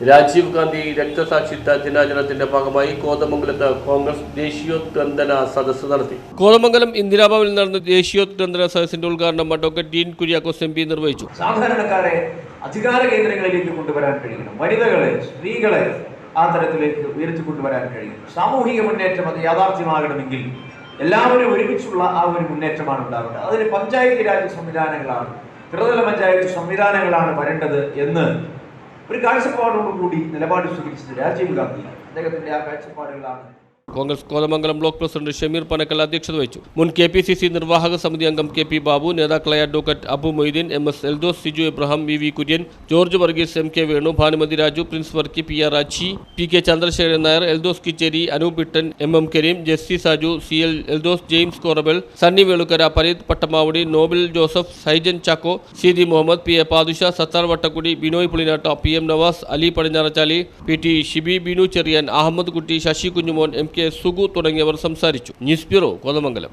Rajiv Gandhi രക്തസാക്ഷിത്വ ദിനാചരണത്തിന്റെ ഭാഗമായി കോതമംഗലത്ത് കോൺഗ്രസ് ദേശീയോദ്ഗ്രന്ഥന സദസ്സ് നടത്തി. കോതമംഗലം ഇന്ദിരാഭവനിൽ നടന്ന ദേശീയോദ്ഗ്രന്ഥന സദസ്സിന്റെ ഉദ്ഘാടനം advocate Dean Kuriakose M P നിർവഹിച്ചു. സാധാരണക്കാരെ അധികാര കേന്ദ്രങ്ങളിലേക്ക് കൊണ്ടുവരാൻ കഴിയണം. വനിതകളെ സ്ത്രീകളെ ആ തരത്തിലേക്ക് ഉയർത്തി കൊണ്ടുവരാൻ കഴിയും സാമൂഹിക മുന്നേറ്റം അത് യാഥാർത്ഥ്യമാകണമെങ്കിൽ എല്ലാവരും ഒരുമിച്ചുള്ള ആ ഒരു മുന്നേറ്റമാണ് ഉണ്ടാകേണ്ടത് അതിന് പഞ്ചായത്ത് രാജ് സംവിധാനങ്ങളാണ് ത്രിതല പഞ്ചായത്ത് സംവിധാനങ്ങളാണ് വരേണ്ടത് എന്ന് ഒരു കാഴ്ചപ്പാടോടുകൂടി നിലപാട് സ്വീകരിച്ചത് രാജീവ് ഗാന്ധി. അദ്ദേഹത്തിന്റെ ആ കാഴ്ചപ്പാടുകളാണ് Congress Kothamangalam block president Shameer Panakkal അധ്യക്ഷത വഹിച്ചു. മുൻ കെ പി സി സി നിർവാഹക സമിതി അംഗം കെ പി ബാബു നേതാക്കളായ advocate Abu Moideen M S Eldhose Siju Abraham V V Kurian George Varghese M K Venu Bhanumathi Raju Prince Varkey P R Achi P K Chandrasekharan Nair Eldhose Kichery Anoop Bittan M M Kareem Jessy Saju C L Eldhose James Korabel Sunny Velukkara Pareeth Pattamavady Nobil Joseph Saijan Chacko Seethi Muhammad P A Padusha Sathar Vattakudi Binoy Pulinatt P M Navas Ali Padinjarachali P T Shibi Binu Cherian Ahammed Kutty Sasi Kunjumon M K Sugu തുടങ്ങിയവർ സംസാരിച്ചു. News bureau Kothamangalam.